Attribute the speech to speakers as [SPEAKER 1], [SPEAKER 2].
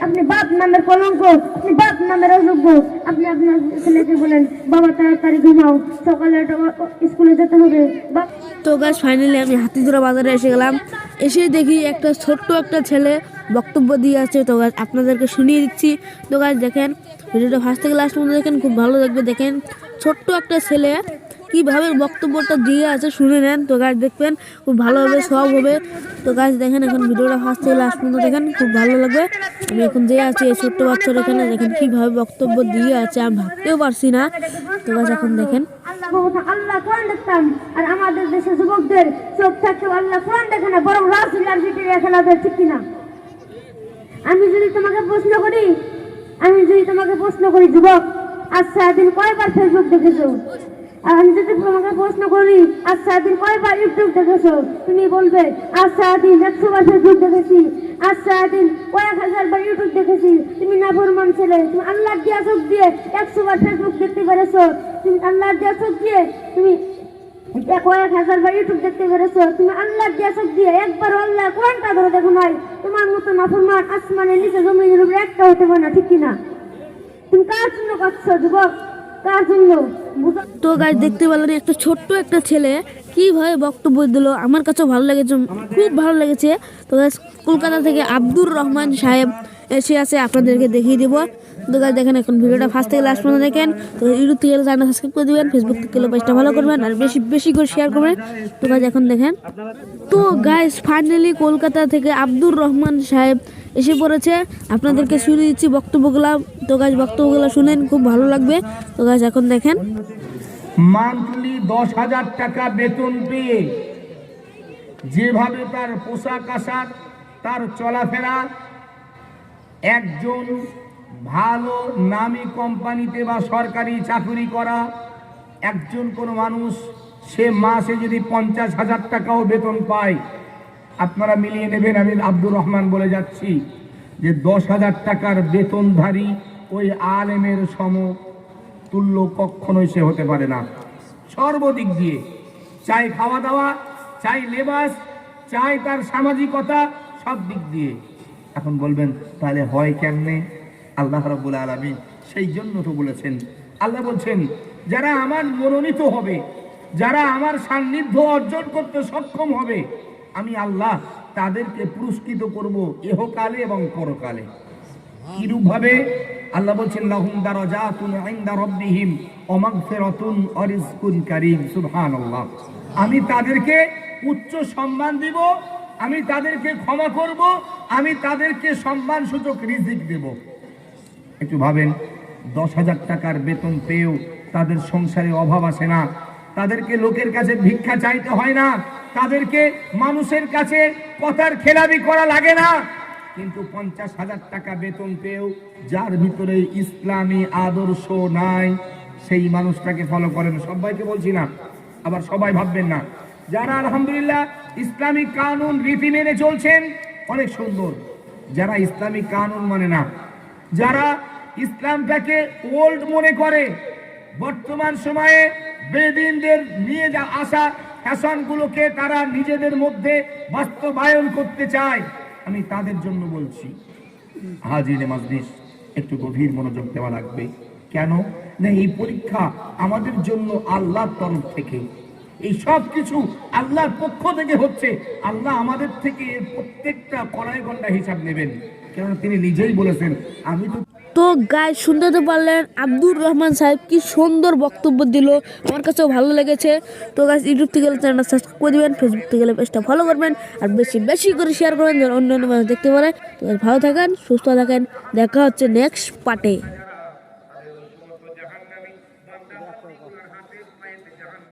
[SPEAKER 1] আপনি বাপ নামের কলঙ্ক, আপনি নামের অযোগ্য। আপনি তো-
[SPEAKER 2] গাছ ফাইনালি আমি হাতিদুরা বাজারে এসে গেলাম। এসে দেখি একটা ছোট্ট একটা ছেলে বক্তব্য দিয়ে আছে। তো গাছ আপনাদেরকে শুনিয়ে দিচ্ছি। তো গাছ দেখেন ভিডিওটা ফার্স্ট থেকে লাস্ট পর্যন্ত দেখেন, খুব ভালো লাগবে। দেখেন, ছোট্ট একটা ছেলে কীভাবে বক্তব্যটা দিয়ে আছে শুনে নেন। তো গাছ দেখবেন খুব ভালো হবে সব হবে। তো গাছ দেখেন এখন ভিডিওটা ফার্স্ট থেকে লাস্ট পর্যন্ত দেখেন, খুব ভালো লাগবে। আমি এখন যে আছি এই ছোট্ট বাচ্চার এখানে, দেখেন কীভাবে বক্তব্য দিয়ে আছে, আমি ভাবতেও পারছি না। তো গাছ এখন দেখেন।
[SPEAKER 1] আল্লাহ দেখতাম আর আমাদের যুবকদের চোখ আল্লাহ ঠিক আমি যদি তোমাকে প্রশ্ন করি, আমি যদি তোমাকে প্রশ্ন করি, যুবক, আজ সারাদিন কয়বার ফেসবুক দেখেছ? আমি যদি তোমাকে প্রশ্ন করি, আজ সারাদিন কয়বার ইউটিউব দেখেছ? তুমি বলবে, আজ সারাদিন একশো বার ফেসবুক দেখেছি। আজ সারাদিন কয়েক হাজার বার ইউটিউব দেখেছি। তুমি না ফরমান ছেলে, তুমি আল্লাহ দিয়া চোখ দিয়ে একশো বার ফেসবুক দেখতে পেরেছ। তুমি আল্লাহ দিয়া চোখ দিয়ে তুমি কয়েক হাজার বার ইউটিউব দেখতে পেরেছ। তুমি আল্লাহ দিয়া চোখ দিয়ে একবার আল্লাহ কোরআনটা ধরে দেখো নাই। তোমার মতো নাফরমান আসমানের নিচে জমিনের উপরে একটা হতে পারে না, ঠিক কিনা? তুমি কার জন্য করছ যুবক?
[SPEAKER 2] তো গাছ দেখতে পেলেন একটা ছোট্ট একটা ছেলে কীভাবে বক্তব্য দিল? আমার কাছেও ভালো লেগেছে, খুব ভালো লেগেছে। তো গাছ কলকাতা থেকে আব্দুর রহমান সাহেব এসে আছে, আপনাদেরকে দেখিয়ে দেবো। তো গাছ দেখেন এখন ভিডিওটা ফার্স্ট থেকে লাস্ট পর্যন্ত দেখেন। তো ইউটিউব থেকে চ্যানেল সাবস্ক্রাইব করে দেবেন ফেসবুক থেকে পেজটা ফলো করবেন, আর বেশি বেশি করে শেয়ার করবেন। তো গাছ এখন দেখেন। তো গাইস ফাইনালি কলকাতা থেকে আব্দুর রহমান সাহেব এসে পড়েছে। আপনাদেরকে শুনে দিচ্ছি বক্তব্যগুলো। তো গাছ বক্তব্যগুলো শুনেন, খুব ভালো লাগবে। তো গাছ এখন দেখেন।
[SPEAKER 3] মান্থলি দশ হাজার টাকা বেতন পেয়ে যেভাবে তার পোশাক আশাক, তার চলাফেরা, একজন ভালো নামি কোম্পানিতে বা সরকারি চাকরি করা, একজন কোনো মানুষ, সে মাসে যদি পঞ্চাশ হাজার টাকাও বেতন পায়, আপনারা মিলিয়ে নেবেন, আমি আব্দুর রহমান বলে যাচ্ছি, যে দশ হাজার টাকার বেতনধারী ওই আলেমের সম তুল্য কখনোই সে হতে পারে না। সর্বদিক দিয়ে চাই খাওয়া দাওয়া, চাই লেবাস, চাই তার সামাজিকতা, সব দিক দিয়ে। এখন বলবেন, তাহলে হয় কেমনে? আল্লাহ রাব্বুল আলামিন সেই জন্য তো বলেছেন, আল্লাহ বলছেন, যারা আমার মনোনীত হবে, যারা আমার সান্নিধ্য অর্জন করতে সক্ষম হবে, আমি আল্লাহ তাদেরকে পুরস্কৃত করব এহকালে এবং পরকালে। কিরূপ আল্লাহ বলছেন, লাহুম দারাজাতুন ইনদা রাব্বিহিম ওয়া মাগফিরাতুন ওয়া রিজকুন আমি তাদেরকে উচ্চ সম্মান দিব, আমি তাদেরকে ক্ষমা করব, আমি তাদেরকে সম্মান সূচক রিজিক দেব। একটু ভাবেন, দশ হাজার টাকার বেতন পেয়েও তাদের সংসারে অভাব আসে না, তাদেরকে লোকের কাছে ভিক্ষা চাইতে হয় না, তাদেরকে মানুষের কাছে কথার খেলাবি করা লাগে না কিন্তু পঞ্চাশ হাজার টাকা বেতন পেয়েও যার ভিতরে ইসলামী আদর্শ নাই, সেই মানুষটাকে ফলো করেন। সবাইকে বলছি না, আবার সবাই ভাববেন না। যারা আলহামদুলিল্লাহ ইসলামিক কানুন রীতি মেনে চলছেন, অনেক সুন্দর। যারা ইসলামিক কানুন মানে না, যারা ইসলামটাকে ওল্ড মনে করে, বর্তমান সময়ে বেদিনদের নিয়ে যা আসা ফ্যাশনগুলোকে তারা নিজেদের মধ্যে বাস্তবায়ন করতে চায়। আমি তাদের জন্য বলছি, হাজিরে মাজলিস, একটু গভীর মনোযোগ দেওয়া লাগবে। কেন? না, এই পরীক্ষা আমাদের জন্য আল্লাহর তরফ থেকে। এই সব কিছু আল্লাহর পক্ষ থেকে হচ্ছে, আল্লাহ আমাদের থেকে প্রত্যেকটা কড়াই ঘণ্টা হিসাব নেবেন। কেননা তিনি নিজেই বলেছেন, আমি তো
[SPEAKER 2] তো গায়ে শুনতে পারলেন আব্দুর রহমান সাহেব কি সুন্দর বক্তব্য দিল। আমার কাছেও ভালো লেগেছে। তো গাছ ইউটিউব থেকে গেলে চ্যানেলটা সাবস্ক্রাইব করে দেবেন ফেসবুক থেকে গেলে পেজটা ফলো করবেন, আর বেশি বেশি করে শেয়ার করবেন, যেন অন্য অন্য মানুষ দেখতে পারে। তো ভালো থাকেন, সুস্থ থাকেন। দেখা হচ্ছে নেক্সট পার্টে